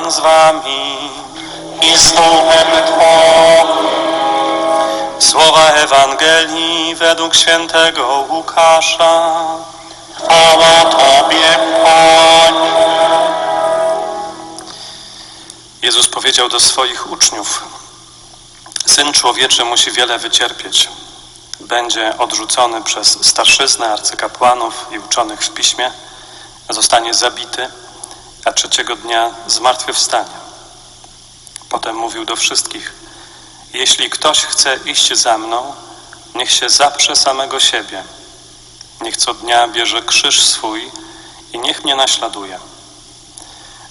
Pan z wami. i z duchem. Słowa Ewangelii według świętego Łukasza. Chwała Tobie, Panie. Jezus powiedział do swoich uczniów: Syn człowieczy musi wiele wycierpieć. Będzie odrzucony przez starszyznę, arcykapłanów i uczonych w piśmie, zostanie zabity, a trzeciego dnia zmartwychwstanie. Potem mówił do wszystkich: Jeśli ktoś chce iść za mną, niech się zaprze samego siebie. Niech co dnia bierze krzyż swój i niech mnie naśladuje.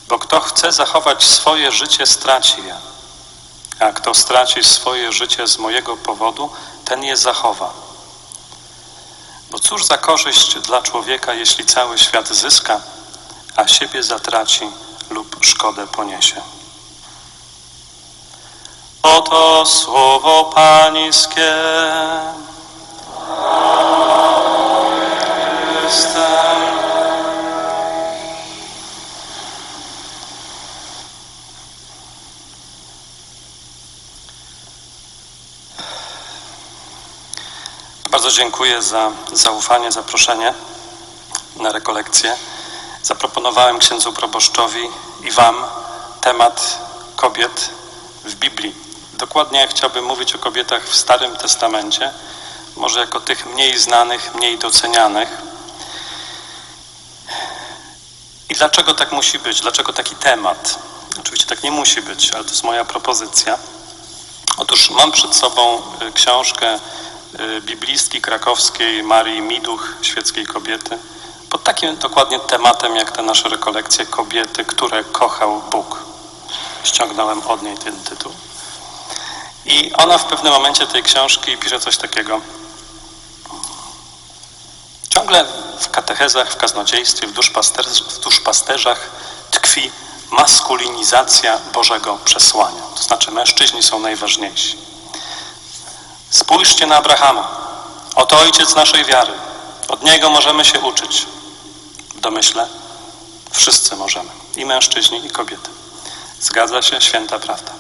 Bo kto chce zachować swoje życie, straci je. A kto straci swoje życie z mojego powodu, ten je zachowa. Bo cóż za korzyść dla człowieka, jeśli cały świat zyska, a siebie zatraci lub szkodę poniesie. Oto słowo Pańskie. Bardzo dziękuję za zaufanie, zaproszenie na rekolekcję. Zaproponowałem księdzu proboszczowi i Wam temat kobiet w Biblii. Dokładnie chciałbym mówić o kobietach w Starym Testamencie, może jako tych mniej znanych, mniej docenianych. I dlaczego tak musi być? Dlaczego taki temat? Oczywiście tak nie musi być, ale to jest moja propozycja. Otóż mam przed sobą y, książkę y, biblistki krakowskiej Marii Miduch, świeckiej kobiety, pod takim dokładnie tematem jak te nasze rekolekcje kobiety, które kochał Bóg. Ściągnąłem od niej ten tytuł. I ona w pewnym momencie tej książki pisze coś takiego. Ciągle w katechezach, w kaznodziejstwie, w, duszpasterz, w duszpasterzach tkwi maskulinizacja Bożego przesłania. To znaczy mężczyźni są najważniejsi. Spójrzcie na Abrahama. Oto ojciec naszej wiary. Od niego możemy się uczyć. Domyśle wszyscy możemy. I mężczyźni, i kobiety. Zgadza się święta prawda.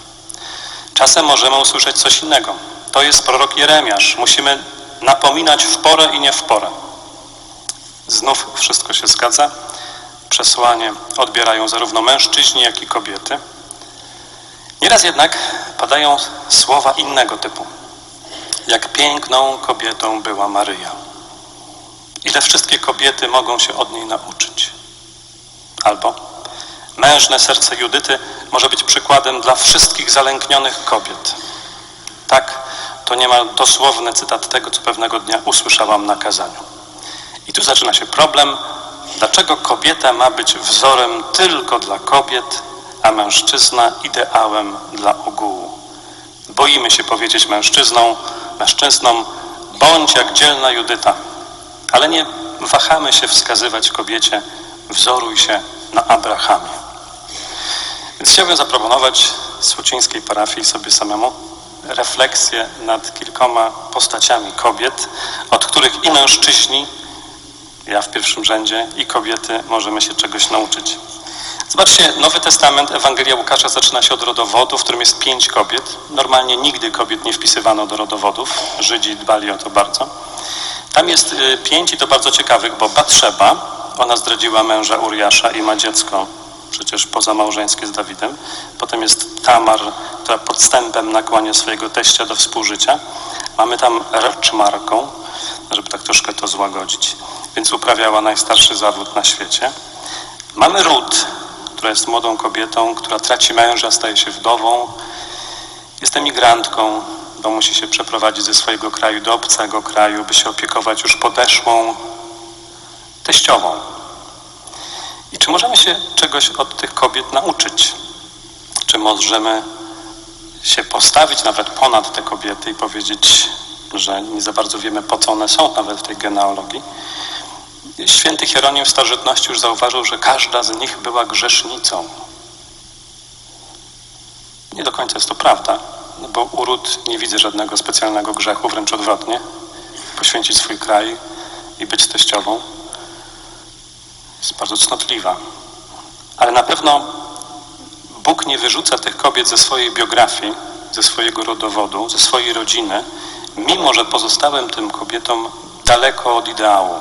Czasem możemy usłyszeć coś innego. To jest prorok Jeremiasz. Musimy napominać w porę i nie w porę. Znów wszystko się zgadza. Przesłanie odbierają zarówno mężczyźni, jak i kobiety. Nieraz jednak padają słowa innego typu. Jak piękną kobietą była Maryja. Ile wszystkie kobiety mogą się od niej nauczyć. Albo mężne serce Judyty może być przykładem dla wszystkich zalęknionych kobiet. Tak, to niemal dosłowny cytat tego, co pewnego dnia usłyszałam na kazaniu. I tu zaczyna się problem, dlaczego kobieta ma być wzorem tylko dla kobiet, a mężczyzna ideałem dla ogółu. Boimy się powiedzieć mężczyznom, mężczyznom, bądź jak dzielna Judyta, ale nie wahamy się wskazywać kobiecie, wzoruj się na Abrahamie. Więc chciałbym zaproponować Słucińskiej parafii sobie samemu refleksję nad kilkoma postaciami kobiet, od których i mężczyźni, ja w pierwszym rzędzie, i kobiety możemy się czegoś nauczyć. Zobaczcie, Nowy Testament, Ewangelia Łukasza zaczyna się od rodowodu, w którym jest pięć kobiet. Normalnie nigdy kobiet nie wpisywano do rodowodów. Żydzi dbali o to bardzo. Tam jest y, pięć i to bardzo ciekawych, bo Batrzeba, ona zdradziła męża Uriasza i ma dziecko przecież pozamałżeńskie z Dawidem. Potem jest Tamar, która podstępem nakłania swojego teścia do współżycia. Mamy tam Reczmarką, żeby tak troszkę to złagodzić. Więc uprawiała najstarszy zawód na świecie. Mamy Rut, która jest młodą kobietą, która traci męża, staje się wdową. Jest emigrantką, bo musi się przeprowadzić ze swojego kraju do obcego kraju, by się opiekować już podeszłą teściową. I czy możemy się czegoś od tych kobiet nauczyć? Czy możemy się postawić nawet ponad te kobiety i powiedzieć, że nie za bardzo wiemy, po co one są nawet w tej genealogii? Święty Hieronim w starożytności już zauważył, że każda z nich była grzesznicą. Nie do końca jest to prawda, bo u nie widzę żadnego specjalnego grzechu, wręcz odwrotnie. Poświęcić swój kraj i być teściową jest bardzo cnotliwa. Ale na pewno nie wyrzuca tych kobiet ze swojej biografii, ze swojego rodowodu, ze swojej rodziny, mimo że pozostałem tym kobietom daleko od ideału.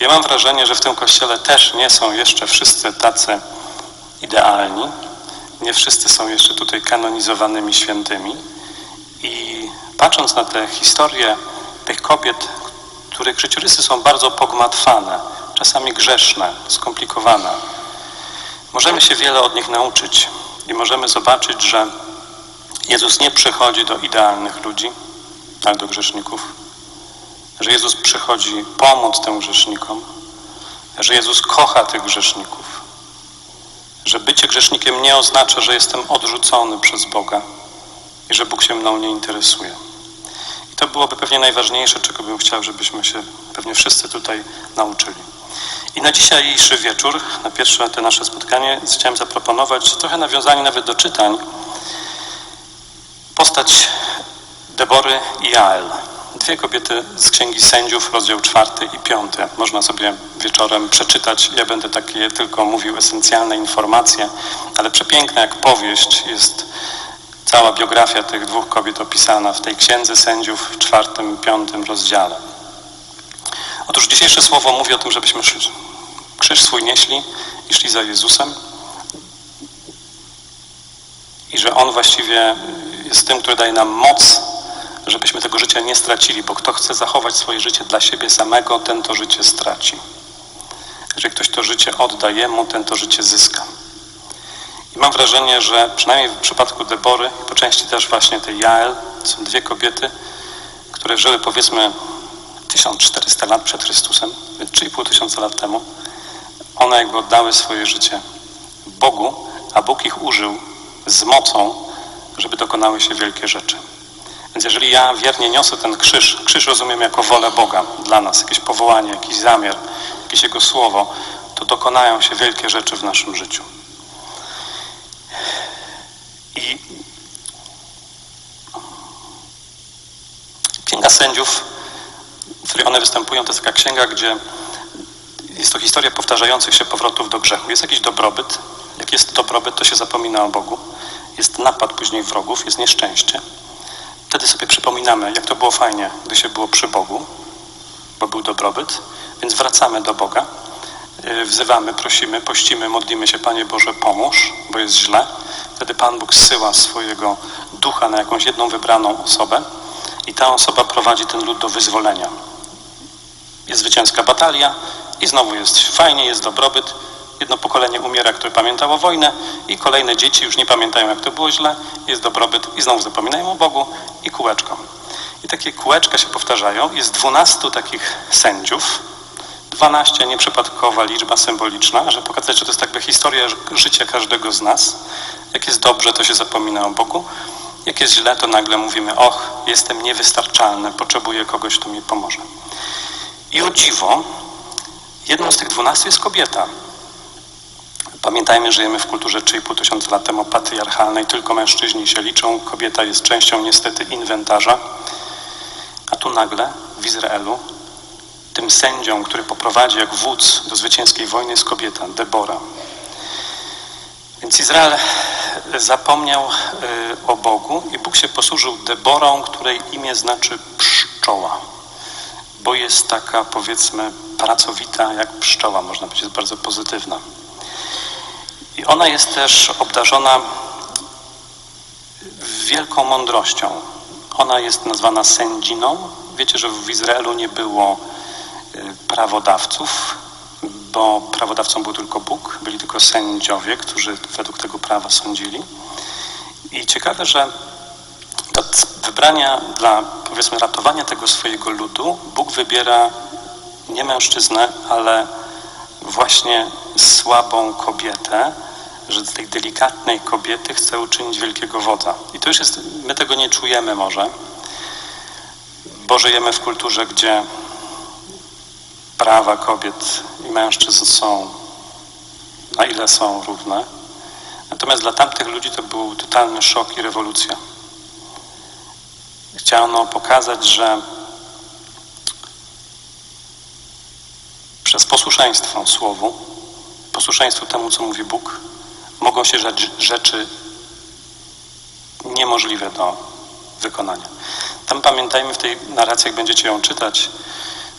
Ja mam wrażenie, że w tym kościele też nie są jeszcze wszyscy tacy idealni, nie wszyscy są jeszcze tutaj kanonizowanymi świętymi. I patrząc na te historie tych kobiet, których życiorysy są bardzo pogmatwane, czasami grzeszne, skomplikowane, możemy się wiele od nich nauczyć i możemy zobaczyć, że Jezus nie przychodzi do idealnych ludzi, ale do grzeszników, że Jezus przychodzi pomóc tym grzesznikom, że Jezus kocha tych grzeszników, że bycie grzesznikiem nie oznacza, że jestem odrzucony przez Boga i że Bóg się mną nie interesuje. I to byłoby pewnie najważniejsze, czego bym chciał, żebyśmy się pewnie wszyscy tutaj nauczyli. I na dzisiejszy wieczór, na pierwsze te nasze spotkanie, chciałem zaproponować trochę nawiązanie nawet do czytań. Postać Debory i Jael. Dwie kobiety z Księgi Sędziów, rozdział czwarty i piąty. Można sobie wieczorem przeczytać. Ja będę takie tylko mówił esencjalne informacje, ale przepiękna jak powieść jest cała biografia tych dwóch kobiet opisana w tej Księdze Sędziów w czwartym i piątym rozdziale. Otóż dzisiejsze słowo mówi o tym, żebyśmy krzyż swój nieśli i szli za Jezusem i że On właściwie jest tym, który daje nam moc, żebyśmy tego życia nie stracili, bo kto chce zachować swoje życie dla siebie samego, ten to życie straci. Jeżeli ktoś to życie odda jemu, ten to życie zyska. I mam wrażenie, że przynajmniej w przypadku Debory po części też właśnie tej Jael są dwie kobiety, które żyły powiedzmy 1400 lat przed Chrystusem, więc 3,5 tysiąca lat temu. One jakby oddały swoje życie Bogu, a Bóg ich użył z mocą, żeby dokonały się wielkie rzeczy. Więc jeżeli ja wiernie niosę ten krzyż, krzyż rozumiem jako wolę Boga dla nas, jakieś powołanie, jakiś zamiar, jakieś Jego słowo, to dokonają się wielkie rzeczy w naszym życiu. I Księga Sędziów, w której one występują, to jest taka księga, gdzie jest to historia powtarzających się powrotów do grzechu. Jest jakiś dobrobyt. Jak jest dobrobyt, to się zapomina o Bogu. Jest napad później wrogów, jest nieszczęście. Wtedy sobie przypominamy, jak to było fajnie, gdy się było przy Bogu, bo był dobrobyt, więc wracamy do Boga, yy, wzywamy, prosimy, pościmy, modlimy się, Panie Boże, pomóż, bo jest źle. Wtedy Pan Bóg zsyła swojego ducha na jakąś jedną wybraną osobę i ta osoba prowadzi ten lud do wyzwolenia. Jest zwycięska batalia i znowu jest fajnie, jest dobrobyt. Jedno pokolenie umiera, które pamiętało wojnę i kolejne dzieci już nie pamiętają, jak to było źle, jest dobrobyt i znowu zapominają o Bogu i kółeczko. I takie kółeczka się powtarzają. Jest dwunastu takich sędziów, 12 nieprzypadkowa liczba symboliczna, żeby pokazać, że to jest jakby historia życia każdego z nas. Jak jest dobrze, to się zapomina o Bogu. Jak jest źle, to nagle mówimy, och, jestem niewystarczalny, potrzebuję kogoś, kto mi pomoże. I o dziwo, jedną z tych dwunastu jest kobieta. Pamiętajmy, żyjemy w kulturze 3,5 tysiąca lat temu patriarchalnej, tylko mężczyźni się liczą, kobieta jest częścią niestety inwentarza. A tu nagle w Izraelu tym sędzią, który poprowadzi jak wódz do zwycięskiej wojny jest kobieta, Debora. Więc Izrael zapomniał y, o Bogu i Bóg się posłużył Deborą, której imię znaczy pszczoła, bo jest taka powiedzmy pracowita jak pszczoła, można powiedzieć, bardzo pozytywna. I ona jest też obdarzona wielką mądrością. Ona jest nazwana sędziną. Wiecie, że w Izraelu nie było prawodawców, bo prawodawcą był tylko Bóg, byli tylko sędziowie, którzy według tego prawa sądzili. I ciekawe, że do wybrania dla, powiedzmy, ratowania tego swojego ludu, Bóg wybiera nie mężczyznę, ale właśnie słabą kobietę, że z tej delikatnej kobiety chce uczynić wielkiego wodza. I to już jest, my tego nie czujemy może, bo żyjemy w kulturze, gdzie prawa kobiet i mężczyzn są, na ile są równe. Natomiast dla tamtych ludzi to był totalny szok i rewolucja. Chciano pokazać, że przez posłuszeństwo Słowu, posłuszeństwo temu, co mówi Bóg, mogą się rzeczy niemożliwe do wykonania. Tam pamiętajmy w tej narracji, jak będziecie ją czytać,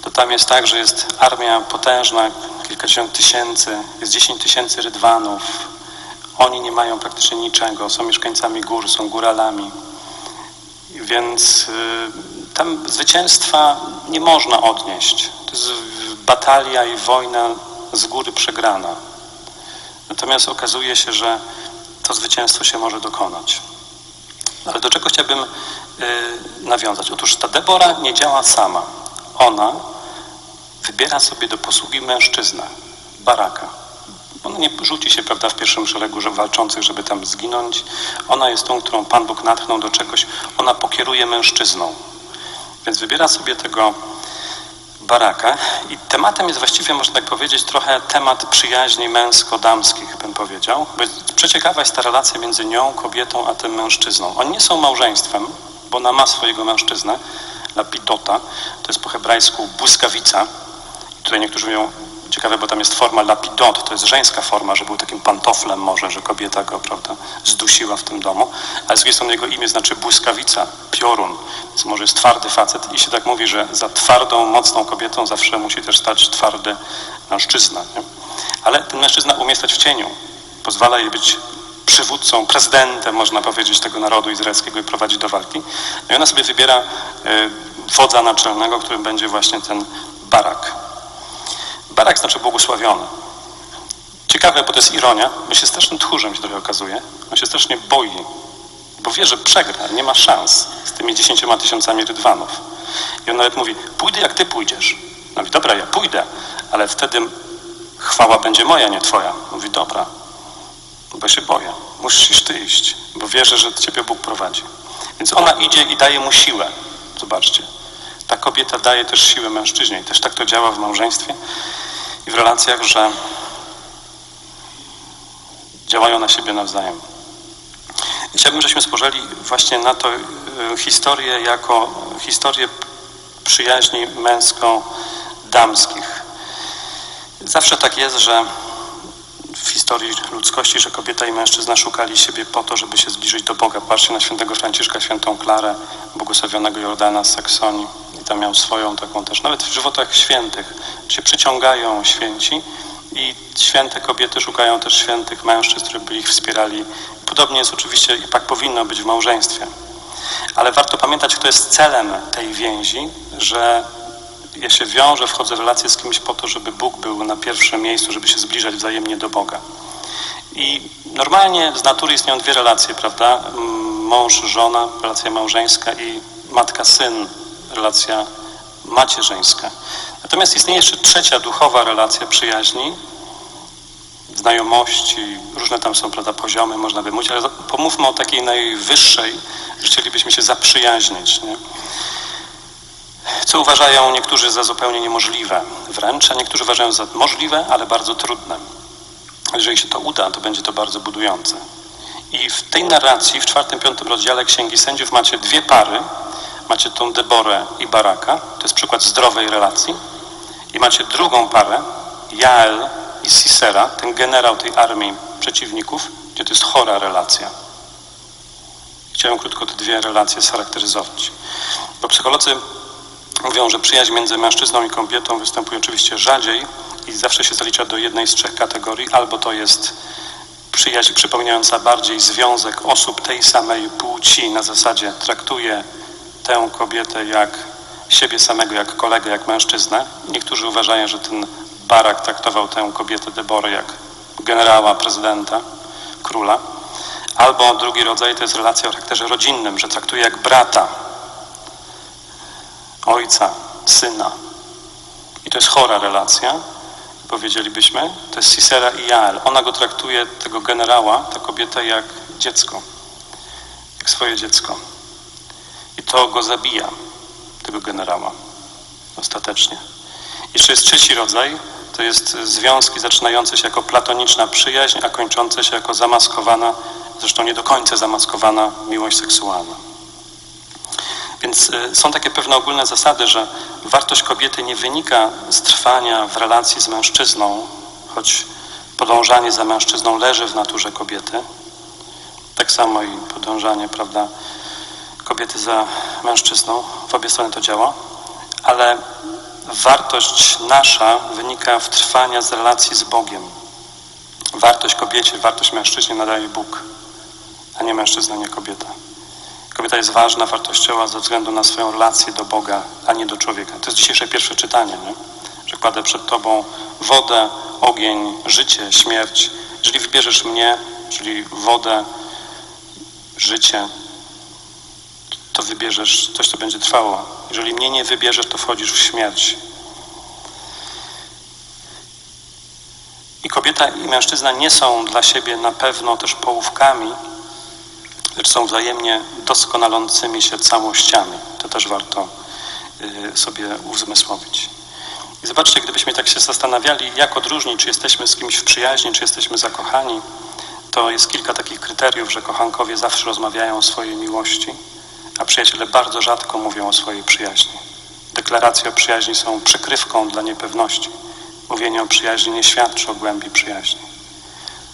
to tam jest tak, że jest armia potężna, kilkadziesiąt tysięcy, jest dziesięć tysięcy rydwanów. Oni nie mają praktycznie niczego, są mieszkańcami gór, są góralami. Więc y, tam zwycięstwa nie można odnieść. To jest batalia i wojna z góry przegrana. Natomiast okazuje się, że to zwycięstwo się może dokonać. Ale do czego chciałbym y, nawiązać? Otóż ta Debora nie działa sama. Ona wybiera sobie do posługi mężczyznę, baraka. Ona nie rzuci się prawda, w pierwszym szeregu że walczących, żeby tam zginąć. Ona jest tą, którą Pan Bóg natchnął do czegoś. Ona pokieruje mężczyzną. Więc wybiera sobie tego baraka i tematem jest właściwie, można tak powiedzieć, trochę temat przyjaźni męsko-damskich, bym powiedział. Bo przeciekawa jest ta relacja między nią, kobietą, a tym mężczyzną. Oni nie są małżeństwem, bo ona ma swojego mężczyznę, lapidota, to jest po hebrajsku błyskawica. I tutaj niektórzy mówią, ciekawe, bo tam jest forma lapidot, to jest żeńska forma, że był takim pantoflem może, że kobieta go, prawda, zdusiła w tym domu, ale z drugiej strony jego imię znaczy błyskawica, piorun, więc może jest twardy facet i się tak mówi, że za twardą, mocną kobietą zawsze musi też stać twardy mężczyzna. Nie? Ale ten mężczyzna umie stać w cieniu, pozwala jej być przywódcą, prezydentem, można powiedzieć, tego narodu izraelskiego i prowadzi do walki. No i ona sobie wybiera y, wodza naczelnego, którym będzie właśnie ten Barak. Barak znaczy błogosławiony. Ciekawe, bo to jest ironia, bo się strasznym tchórzem się trochę okazuje. On się strasznie boi, bo wie, że przegra, nie ma szans z tymi dziesięcioma tysiącami rydwanów. I on nawet mówi, pójdę jak ty pójdziesz. No mówi, dobra, ja pójdę, ale wtedy chwała będzie moja, nie twoja. Mówi, dobra, bo się boję. Musisz ty iść, bo wierzę, że ciebie Bóg prowadzi. Więc ona idzie i daje mu siłę. Zobaczcie. Ta kobieta daje też siłę mężczyźnie i też tak to działa w małżeństwie i w relacjach, że działają na siebie nawzajem. Chciałbym, żebyśmy spojrzeli właśnie na to e, historię jako historię przyjaźni męsko-damskich. Zawsze tak jest, że w historii ludzkości, że kobieta i mężczyzna szukali siebie po to, żeby się zbliżyć do Boga. Patrzcie na świętego Franciszka, świętą Klarę, błogosławionego Jordana z Saksonii. Tam miał swoją taką też, nawet w żywotach świętych się przyciągają święci i święte kobiety szukają też świętych mężczyzn, którzy by ich wspierali. Podobnie jest oczywiście i tak powinno być w małżeństwie. Ale warto pamiętać, kto jest celem tej więzi, że ja się wiążę, wchodzę w relację z kimś po to, żeby Bóg był na pierwszym miejscu, żeby się zbliżać wzajemnie do Boga. I normalnie z natury istnieją dwie relacje, prawda? Mąż, żona, relacja małżeńska i matka-syn, relacja macierzyńska. Natomiast istnieje jeszcze trzecia duchowa relacja przyjaźni, znajomości, różne tam są prawda, poziomy, można by mówić, ale pomówmy o takiej najwyższej, że chcielibyśmy się zaprzyjaźnić. Nie? Co uważają niektórzy za zupełnie niemożliwe wręcz, a niektórzy uważają za możliwe, ale bardzo trudne. Jeżeli się to uda, to będzie to bardzo budujące. I w tej narracji, w czwartym, piątym rozdziale Księgi Sędziów macie dwie pary. Macie tą Deborę i Baraka, to jest przykład zdrowej relacji. I macie drugą parę, Jael i Sisera, ten generał tej armii przeciwników, gdzie to jest chora relacja. Chciałem krótko te dwie relacje scharakteryzować. Bo psycholodzy mówią, że przyjaźń między mężczyzną i kobietą występuje oczywiście rzadziej i zawsze się zalicza do jednej z trzech kategorii. Albo to jest przyjaźń przypominająca bardziej związek osób tej samej płci na zasadzie traktuje tę kobietę jak siebie samego, jak kolegę, jak mężczyznę. Niektórzy uważają, że ten Barak traktował tę kobietę Deborę jak generała, prezydenta, króla. Albo drugi rodzaj to jest relacja o charakterze rodzinnym, że traktuje jak brata, ojca, syna. I to jest chora relacja, powiedzielibyśmy. To jest Sisera i Jael. Ona go traktuje, tego generała, ta kobieta, jak dziecko. Jak swoje dziecko. I to go zabija, tego generała. Ostatecznie. Jeszcze jest trzeci rodzaj. To jest związki zaczynające się jako platoniczna przyjaźń, a kończące się jako zamaskowana, zresztą nie do końca zamaskowana miłość seksualna. Więc y, są takie pewne ogólne zasady, że wartość kobiety nie wynika z trwania w relacji z mężczyzną, choć podążanie za mężczyzną leży w naturze kobiety. Tak samo i podążanie, prawda, kobiety za mężczyzną. W obie strony to działa, ale wartość nasza wynika w trwania z relacji z Bogiem. Wartość kobiecie, wartość mężczyźnie nadaje Bóg, a nie mężczyzna, nie kobieta. Kobieta jest ważna, wartościowa ze względu na swoją relację do Boga, a nie do człowieka. To jest dzisiejsze pierwsze czytanie, nie? że kładę przed Tobą wodę, ogień, życie, śmierć. Jeżeli wybierzesz mnie, czyli wodę, życie, to wybierzesz coś, co będzie trwało. Jeżeli mnie nie wybierzesz, to wchodzisz w śmierć. I kobieta i mężczyzna nie są dla siebie na pewno też połówkami, lecz są wzajemnie doskonalącymi się całościami. To też warto y, sobie uzmysłowić. I zobaczcie, gdybyśmy tak się zastanawiali, jak odróżnić, czy jesteśmy z kimś w przyjaźni, czy jesteśmy zakochani, to jest kilka takich kryteriów, że kochankowie zawsze rozmawiają o swojej miłości, a przyjaciele bardzo rzadko mówią o swojej przyjaźni. Deklaracje o przyjaźni są przykrywką dla niepewności. Mówienie o przyjaźni nie świadczy o głębi przyjaźni.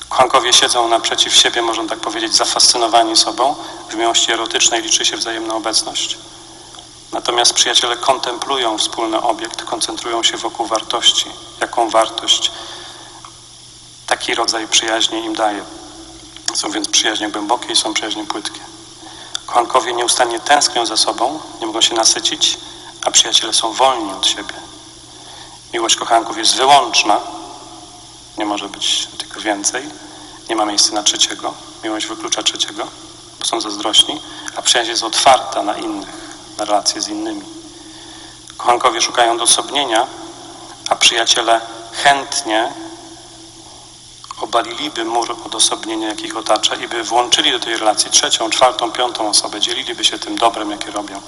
Kochankowie siedzą naprzeciw siebie, można tak powiedzieć, zafascynowani sobą. W miłości erotycznej liczy się wzajemna obecność. Natomiast przyjaciele kontemplują wspólny obiekt, koncentrują się wokół wartości. Jaką wartość taki rodzaj przyjaźni im daje. Są więc przyjaźnie głębokie i są przyjaźnie płytkie. Kochankowie nieustannie tęsknią za sobą, nie mogą się nasycić, a przyjaciele są wolni od siebie. Miłość kochanków jest wyłączna, nie może być tylko więcej, nie ma miejsca na trzeciego. Miłość wyklucza trzeciego, bo są zazdrośni, a przyjaźń jest otwarta na innych, na relacje z innymi. Kochankowie szukają odosobnienia, a przyjaciele chętnie obaliliby mur odosobnienia, jaki ich otacza i by włączyli do tej relacji trzecią, czwartą, piątą osobę, dzieliliby się tym dobrem, jakie robią.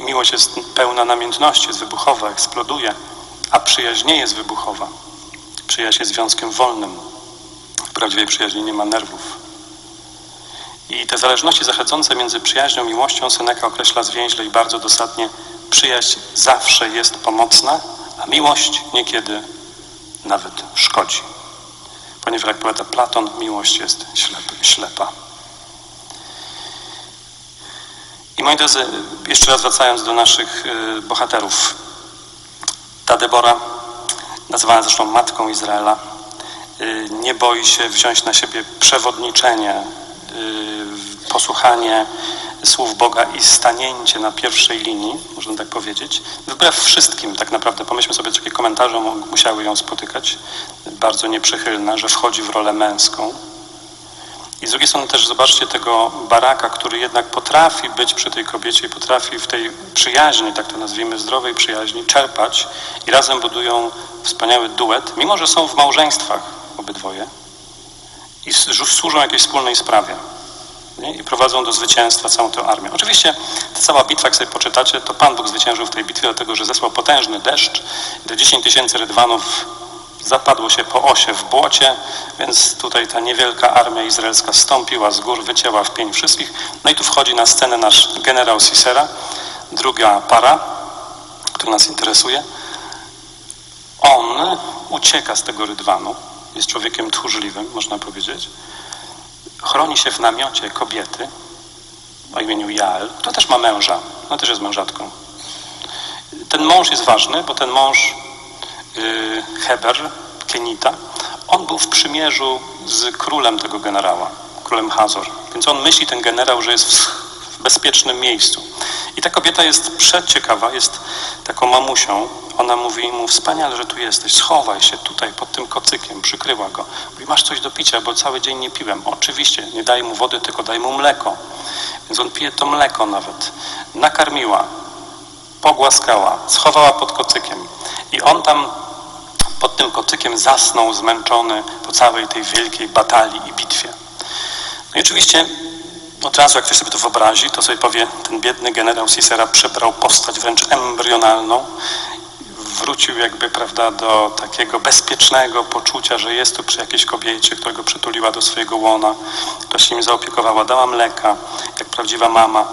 Miłość jest pełna namiętności, jest wybuchowa, eksploduje, a przyjaźń nie jest wybuchowa. Przyjaźń jest związkiem wolnym. W prawdziwej przyjaźni nie ma nerwów. I te zależności zachodzące między przyjaźnią i miłością Seneca określa zwięźle i bardzo dosadnie. Przyjaźń zawsze jest pomocna, a miłość niekiedy nawet szkodzi. Ponieważ jak powiada Platon, miłość jest ślepa. I moi drodzy, jeszcze raz wracając do naszych y, bohaterów. Ta Debora, nazywana zresztą Matką Izraela, y, nie boi się wziąć na siebie przewodniczenie, y, posłuchanie słów Boga i stanięcie na pierwszej linii, można tak powiedzieć, wbrew wszystkim tak naprawdę. Pomyślmy sobie, jakie komentarze musiały ją spotykać, bardzo nieprzychylne, że wchodzi w rolę męską. I z drugiej strony też zobaczcie tego baraka, który jednak potrafi być przy tej kobiecie i potrafi w tej przyjaźni, tak to nazwijmy, zdrowej przyjaźni, czerpać i razem budują wspaniały duet, mimo że są w małżeństwach obydwoje i służą jakiejś wspólnej sprawie. Nie? I prowadzą do zwycięstwa całą tę armię. Oczywiście ta cała bitwa, jak sobie poczytacie, to Pan Bóg zwyciężył w tej bitwie, dlatego że zesłał potężny deszcz i te 10 tysięcy rydwanów zapadło się po osie w błocie, więc tutaj ta niewielka armia izraelska stąpiła z gór, wycięła w pień wszystkich. No i tu wchodzi na scenę nasz generał Sisera, druga para, która nas interesuje. On ucieka z tego rydwanu, jest człowiekiem tchórzliwym, można powiedzieć. Chroni się w namiocie kobiety o imieniu Jael, która też ma męża, ona też jest mężatką. Ten mąż jest ważny, bo ten mąż Heber, Kenita, on był w przymierzu z królem tego generała, królem Hazor. Więc on myśli, ten generał, że jest w bezpiecznym miejscu. I ta kobieta jest przeciekawa, jest taką mamusią. Ona mówi mu, wspaniale, że tu jesteś, schowaj się tutaj pod tym kocykiem, przykryła go. Mówi, masz coś do picia, bo cały dzień nie piłem. Oczywiście, nie daj mu wody, tylko daj mu mleko. Więc on pije to mleko nawet. Nakarmiła, pogłaskała, schowała pod kocykiem. I on tam pod tym kocykiem zasnął zmęczony po całej tej wielkiej batalii i bitwie. No i oczywiście od razu jak ktoś sobie to wyobrazi, to sobie powie, ten biedny generał Cicera przebrał postać wręcz embrionalną, wrócił jakby, prawda, do takiego bezpiecznego poczucia, że jest tu przy jakiejś kobiecie, która go przytuliła do swojego łona, która się nim zaopiekowała, dała mleka, jak prawdziwa mama.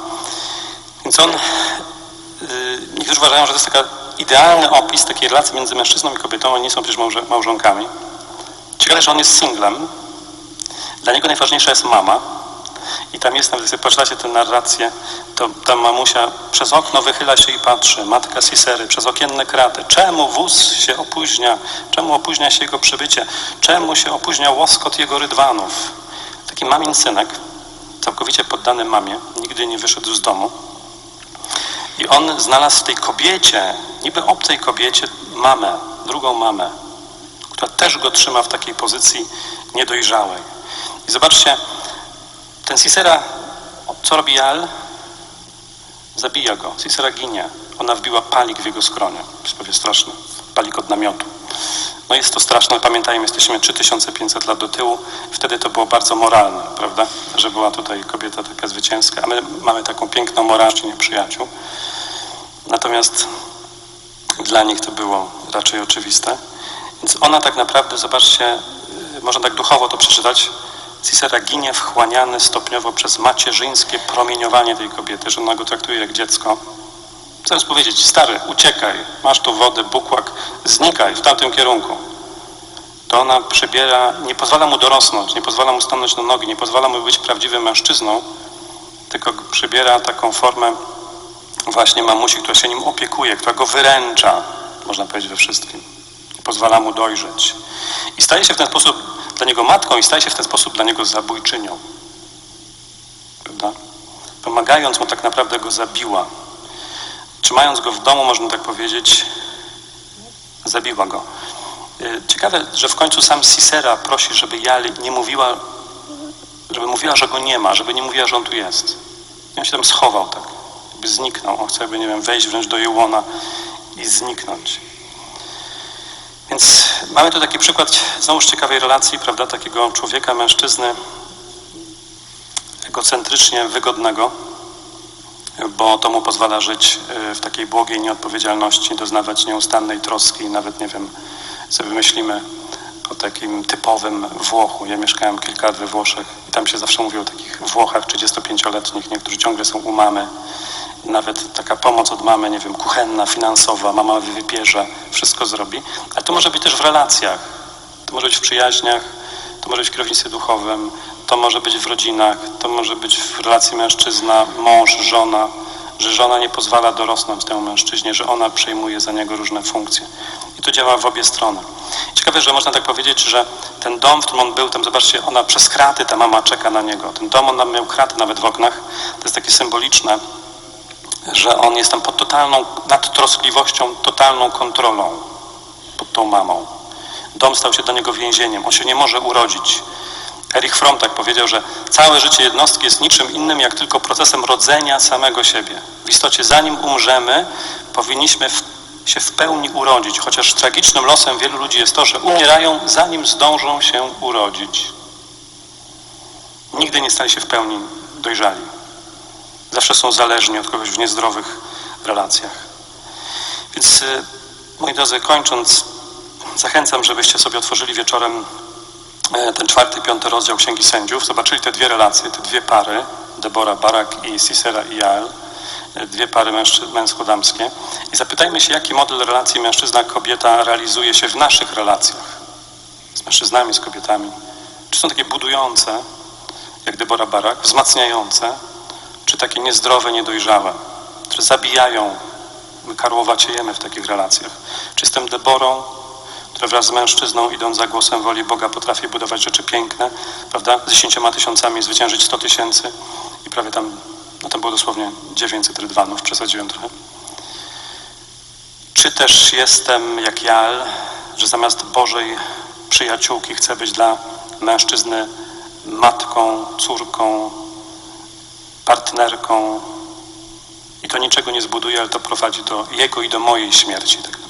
Więc on, yy, niektórzy uważają, że to jest taka idealny opis takiej relacji między mężczyzną i kobietą, oni nie są przecież małże, małżonkami. Ciekawe, że on jest singlem. Dla niego najważniejsza jest mama, I tam jest, nawet jak poczytacie tę narrację, to ta mamusia przez okno wychyla się i patrzy, matka Sisery, przez okienne kraty. Czemu wóz się opóźnia? Czemu opóźnia się jego przybycie? Czemu się opóźnia łoskot jego rydwanów? Taki mamin synek, całkowicie poddany mamie, nigdy nie wyszedł z domu. I on znalazł w tej kobiecie, niby obcej kobiecie, mamę, drugą mamę, która też go trzyma w takiej pozycji niedojrzałej. I zobaczcie, ten Sisera, co robi Jael? Zabija go. Sisera ginie. Ona wbiła palik w jego skronie. Jest powie straszny. Palik od namiotu. No jest to straszne, pamiętajmy, jesteśmy 3500 lat do tyłu. Wtedy to było bardzo moralne, prawda? Że była tutaj kobieta taka zwycięska, a my mamy taką piękną moralność nieprzyjaciół. Natomiast dla nich to było raczej oczywiste. Więc ona tak naprawdę, zobaczcie, y, można tak duchowo to przeczytać, Cisera ginie wchłaniany stopniowo przez macierzyńskie promieniowanie tej kobiety, że ona go traktuje jak dziecko. Zamiast powiedzieć, stary, uciekaj, masz tu wodę, bukłak, znikaj w tamtym kierunku. To ona przybiera, nie pozwala mu dorosnąć, nie pozwala mu stanąć na nogi, nie pozwala mu być prawdziwym mężczyzną, tylko przybiera taką formę właśnie mamusi, która się nim opiekuje, która go wyręcza, można powiedzieć we wszystkim. Nie pozwala mu dojrzeć. I staje się w ten sposób dla niego matką i staje się w ten sposób dla niego zabójczynią. Prawda? Pomagając mu tak naprawdę go zabiła. Trzymając go w domu, można tak powiedzieć, zabiła go. Y, Ciekawe, że w końcu sam Sisera prosi, żeby Jali nie mówiła, żeby mówiła, że go nie ma, żeby nie mówiła, że on tu jest. I on się tam schował tak, jakby zniknął. On chce, jakby, nie wiem, wejść wręcz do jej łona i zniknąć. Więc mamy tu taki przykład znowuż ciekawej relacji, prawda, takiego człowieka, mężczyzny egocentrycznie wygodnego, bo to mu pozwala żyć y, w takiej błogiej nieodpowiedzialności, doznawać nieustannej troski, nawet nie wiem, sobie myślimy o takim typowym Włochu. Ja mieszkałem kilka lat we Włoszech i tam się zawsze mówi o takich Włochach 35-letnich, niektórzy ciągle są u mamy. Nawet taka pomoc od mamy, nie wiem, kuchenna, finansowa, mama wybierze, wszystko zrobi. Ale to może być też w relacjach, to może być w przyjaźniach, to może być w kierownictwie duchowym, to może być w rodzinach, to może być w relacji mężczyzna, mąż, żona, że żona nie pozwala dorosnąć temu mężczyźnie, że ona przejmuje za niego różne funkcje. I to działa w obie strony. Ciekawe, że można tak powiedzieć, że ten dom, w którym on był, tam zobaczcie, ona przez kraty, ta mama czeka na niego. Ten dom, on miał kraty nawet w oknach. To jest takie symboliczne, że on jest tam pod totalną nadtroskliwością, totalną kontrolą pod tą mamą. Dom stał się dla niego więzieniem. On się nie może urodzić. Erich Fromm tak powiedział, że całe życie jednostki jest niczym innym jak tylko procesem rodzenia samego siebie. W istocie zanim umrzemy, powinniśmy w, się w pełni urodzić, chociaż tragicznym losem wielu ludzi jest to, że umierają zanim zdążą się urodzić. Nigdy nie stali się w pełni dojrzali. Zawsze są zależni od kogoś w niezdrowych relacjach. Więc, y, moi drodzy, kończąc, zachęcam, żebyście sobie otworzyli wieczorem ten czwarty, piąty rozdział Księgi Sędziów, zobaczyli te dwie relacje, te dwie pary, Debora, Barak i Sisera i Jael, e, dwie pary męsko-damskie i zapytajmy się, jaki model relacji mężczyzna-kobieta realizuje się w naszych relacjach z mężczyznami, z kobietami. Czy są takie budujące, jak Debora Barak, wzmacniające, czy takie niezdrowe, niedojrzałe, które zabijają, my karłowaciejemy w takich relacjach. Czy jestem Deborą, która wraz z mężczyzną, idąc za głosem woli Boga, potrafi budować rzeczy piękne, prawda? Z dziesięcioma tysiącami zwyciężyć sto tysięcy i prawie tam, no tam było dosłownie 900 rydwanów, przesadziłem trochę. Czy też jestem jak Jael, że zamiast Bożej przyjaciółki chcę być dla mężczyzny matką, córką, partnerką i to niczego nie zbuduje, ale to prowadzi do jego i do mojej śmierci. Tak